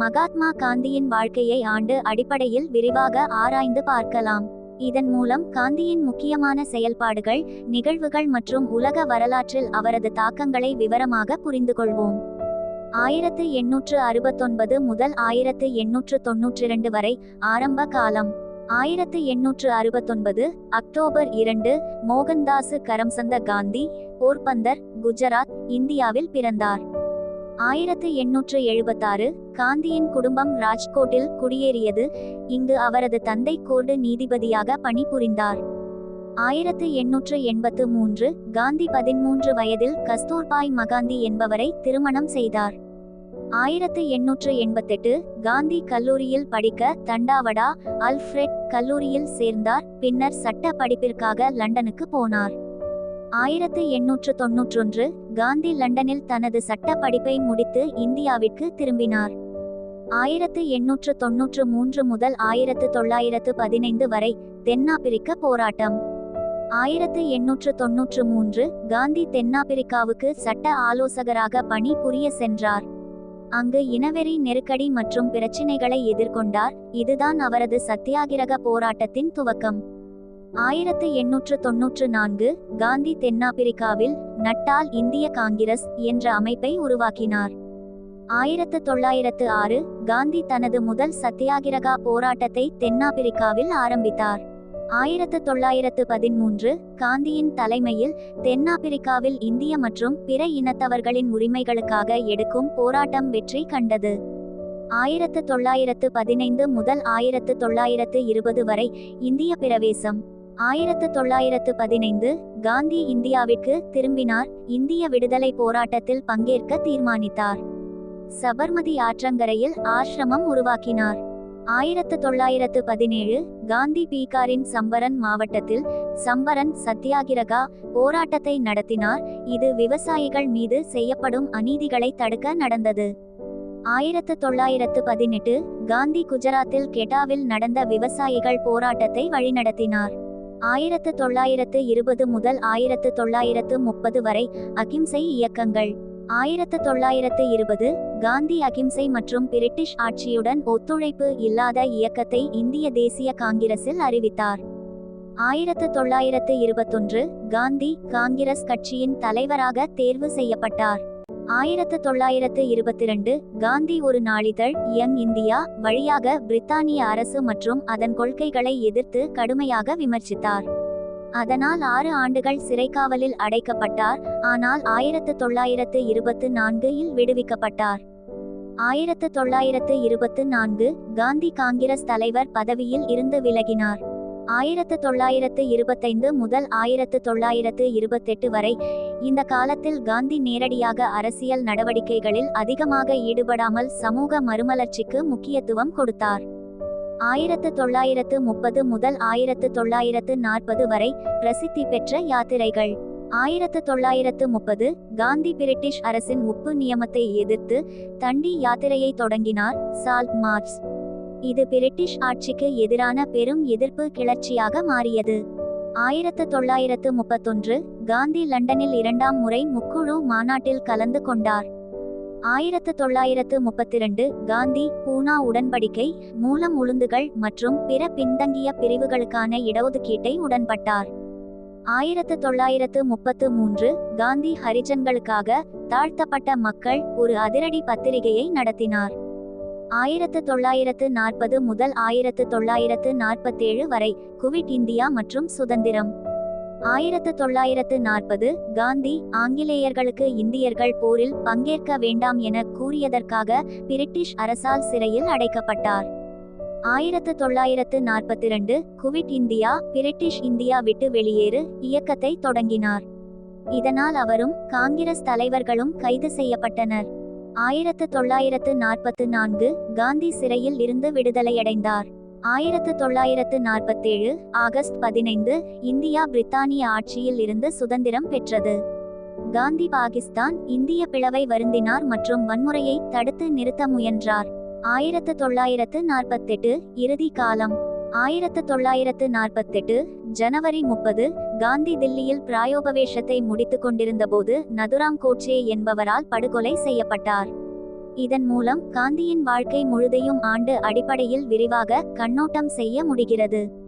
மகாத்மா காந்தியின் வாழ்க்கையை ஆண்டு அடிப்படையில் விரிவாக ஆராய்ந்து பார்க்கலாம். இதன் மூலம் காந்தியின் முக்கியமான செயல்பாடுகள் நிகழ்வுகள் மற்றும் உலக வரலாற்றில் அவரது தாக்கங்களை விவரமாக புரிந்து கொள்வோம் ஆயிரத்து எண்ணூற்று அறுபத்தொன்பது முதல் ஆயிரத்து எண்ணூற்று தொன்னூற்றிரண்டு வரை ஆரம்ப காலம். ஆயிரத்து எண்ணூற்று அறுபத்தொன்பது அக்டோபர் இரண்டு மோகன்தாசு கரம்சந்த காந்தி போர்பந்தர் குஜராத் இந்தியாவில் பிறந்தார். ஆயிரத்து எண்ணூற்று எழுபத்தாறு காந்தியின் குடும்பம் ராஜ்கோட்டில் குடியேறியது. இங்கு அவரது தந்தை கோர்டு நீதிபதியாக பணிபுரிந்தார். ஆயிரத்து எண்ணூற்று எண்பத்து மூன்று காந்தி பதிமூன்று வயதில் கஸ்தூர்பாய் மகாந்தி என்பவரை திருமணம் செய்தார். ஆயிரத்து எண்ணூற்று எண்பத்தெட்டு காந்தி கல்லூரியில் படிக்க தண்டாவடா அல்ஃபிரெட் கல்லூரியில் சேர்ந்தார். பின்னர் சட்ட படிப்பிற்காக லண்டனுக்கு போனார். ஆயிரத்து எண்ணூற்று தொன்னூற்றொன்று காந்தி லண்டனில் தனது சட்ட படிப்பை முடித்து இந்தியாவிற்கு திரும்பினார். ஆயிரத்து எண்ணூற்று தொன்னூற்று மூன்று முதல் ஆயிரத்து தொள்ளாயிரத்து பதினைந்து வரை தென்னாப்பிரிக்க போராட்டம். ஆயிரத்து எண்ணூற்று தொன்னூற்று மூன்று காந்தி தென்னாப்பிரிக்காவுக்கு சட்ட ஆலோசகராக பணி புரிய சென்றார். அங்கு இனவெறி நெருக்கடி மற்றும் பிரச்சினைகளை எதிர்கொண்டார். இதுதான் அவரது சத்தியாகிரக போராட்டத்தின் துவக்கம். ஆயிரத்து எண்ணூற்று தொன்னூற்று நான்கு காந்தி தென்னாப்பிரிக்காவில் நட்டால் இந்திய காங்கிரஸ் என்ற அமைப்பை உருவாக்கினார். ஆயிரத்து தொள்ளாயிரத்து ஆறு காந்தி தனது முதல் சத்தியாகிரகா போராட்டத்தை தென்னாப்பிரிக்காவில் ஆரம்பித்தார். ஆயிரத்து தொள்ளாயிரத்து பதிமூன்று காந்தியின் தலைமையில் தென்னாப்பிரிக்காவில் இந்திய மற்றும் பிற இனத்தவர்களின் உரிமைகளுக்காக எடுக்கும் போராட்டம் வெற்றி கண்டது. ஆயிரத்து தொள்ளாயிரத்து பதினைந்து முதல் ஆயிரத்து தொள்ளாயிரத்து இருபது வரை இந்திய பிரவேசம். ஆயிரத்து தொள்ளாயிரத்து பதினைந்து காந்தி இந்தியாவிற்கு திரும்பினார். இந்திய விடுதலை போராட்டத்தில் பங்கேற்க தீர்மானித்தார். சபர்மதி ஆற்றங்கரையில் ஆசிரமம் உருவாக்கினார். ஆயிரத்து தொள்ளாயிரத்து பதினேழு காந்தி பீகாரின் சம்பரன் மாவட்டத்தில் சம்பரன் சத்தியாகிரகா போராட்டத்தை நடத்தினார். இது விவசாயிகள் மீது செய்யப்படும் அநீதிகளை தடுக்க நடந்தது. ஆயிரத்து தொள்ளாயிரத்து பதினெட்டு காந்தி குஜராத்தில் கெட்டாவில் நடந்த விவசாயிகள் போராட்டத்தை வழிநடத்தினார். ஆயிரத்து தொள்ளாயிரத்து இருபது முதல் ஆயிரத்து தொள்ளாயிரத்து முப்பது வரை அகிம்சை இயக்கங்கள். ஆயிரத்து தொள்ளாயிரத்து இருபது காந்தி அகிம்சை மற்றும் பிரிட்டிஷ் ஆட்சியுடன் ஒத்துழைப்பு இல்லாத இயக்கத்தை இந்திய தேசிய காங்கிரஸில் அறிவித்தார். ஆயிரத்து தொள்ளாயிரத்து இருபத்தொன்று காந்தி காங்கிரஸ் கட்சியின் தலைவராக தேர்வு செய்யப்பட்டார். ஆயிரத்து தொள்ளாயிரத்து இருபத்திரண்டு காந்தி ஒரு நாளிதழ் யங் இந்தியா வழியாக பிரித்தானிய அரசு மற்றும் அதன் கொள்கைகளை எதிர்த்து கடுமையாக விமர்சித்தார். அதனால் ஆறு ஆண்டுகள் சிறைக்காவலில் அடைக்கப்பட்டார் ஆனால் ஆயிரத்து தொள்ளாயிரத்து இருபத்து நான்கில் விடுவிக்கப்பட்டார். ஆயிரத்து தொள்ளாயிரத்து இருபத்து நான்கு காந்தி காங்கிரஸ் தலைவர் பதவியில் இருந்து விலகினார். ஆயிரத்து தொள்ளாயிரத்து இருபத்தைந்து முதல் ஆயிரத்து தொள்ளாயிரத்து இருபத்தெட்டு வரை இந்த காலத்தில் காந்தி நேரடியாக அரசியல் நடவடிக்கைகளில் அதிகமாக ஈடுபடாமல் சமூக மறுமலர்ச்சிக்கு முக்கியத்துவம் கொடுத்தார். ஆயிரத்து தொள்ளாயிரத்து முப்பது முதல் ஆயிரத்து தொள்ளாயிரத்து நாற்பது வரை பிரசித்தி பெற்ற யாத்திரைகள். ஆயிரத்து தொள்ளாயிரத்து முப்பது காந்தி பிரிட்டிஷ் அரசின் உப்பு நியமத்தை எதிர்த்து தண்டி யாத்திரையை தொடங்கினார் சால்ட் மார்ச் இது பிரிட்டிஷ் ஆட்சிக்கு எதிரான பெரும் எதிர்ப்பு கிளர்ச்சியாக மாறியது. ஆயிரத்து தொள்ளாயிரத்து முப்பத்தொன்று காந்தி லண்டனில் இரண்டாம் முறை முக்குழு மாநாட்டில் கலந்து கொண்டார். ஆயிரத்து தொள்ளாயிரத்து முப்பத்திரண்டு காந்தி பூனா உடன்படிக்கை மூலம் உளுந்துகள் மற்றும் பிற பின்தங்கிய பிரிவுகளுக்கான இடஒதுக்கீட்டை உடன்பட்டார். ஆயிரத்து தொள்ளாயிரத்து முப்பத்து மூன்று காந்தி ஹரிஜன்களுக்காக தாழ்த்தப்பட்ட மக்கள் ஒரு அதிரடி பத்திரிகையை நடத்தினார். ஆயிரத்து தொள்ளாயிரத்து நாற்பது முதல் ஆயிரத்து தொள்ளாயிரத்து நாற்பத்தேழு வரை குவிட் இந்தியா மற்றும் சுதந்திரம். ஆயிரத்து தொள்ளாயிரத்து நாற்பது காந்தி ஆங்கிலேயர்களுக்கு இந்தியர்கள் போரில் பங்கேற்க வேண்டாம் என கூறியதற்காக பிரிட்டிஷ் அரசால் சிறையில் அடைக்கப்பட்டார். ஆயிரத்து தொள்ளாயிரத்து நாற்பத்தி இரண்டு குவிட் இந்தியா பிரிட்டிஷ் இந்தியா விட்டு வெளியேறு இயக்கத்தை தொடங்கினார். இதனால் அவரும் காங்கிரஸ் தலைவர்களும் கைது செய்யப்பட்டனர். ஆயிரத்து தொள்ளாயிரத்து நாற்பத்து நான்கு காந்தி சிறையில் இருந்து விடுதலையடைந்தார். ஆயிரத்து தொள்ளாயிரத்து நாற்பத்தேழு ஆகஸ்ட் பதினைந்து இந்தியா பிரித்தானிய ஆட்சியில் இருந்து சுதந்திரம் பெற்றது. காந்தி பாகிஸ்தான் இந்திய பிளவை வருந்தினார் மற்றும் வன்முறையை தடுத்து நிறுத்த முயன்றார். ஆயிரத்து தொள்ளாயிரத்து நாற்பத்தெட்டு இறுதி காலம். ஆயிரத்து தொள்ளாயிரத்து நாற்பத்தெட்டு ஜனவரி முப்பது காந்தி தில்லியில் பிராயோபவேஷத்தை முடித்துக் கொண்டிருந்தபோது நதுராம் கோட்சே என்பவரால் படுகொலை செய்யப்பட்டார். இதன் மூலம் காந்தியின் வாழ்க்கை முழுதையும் ஆண்டு அடிப்படையில் விரிவாக கண்ணோட்டம் செய்ய முடிகிறது.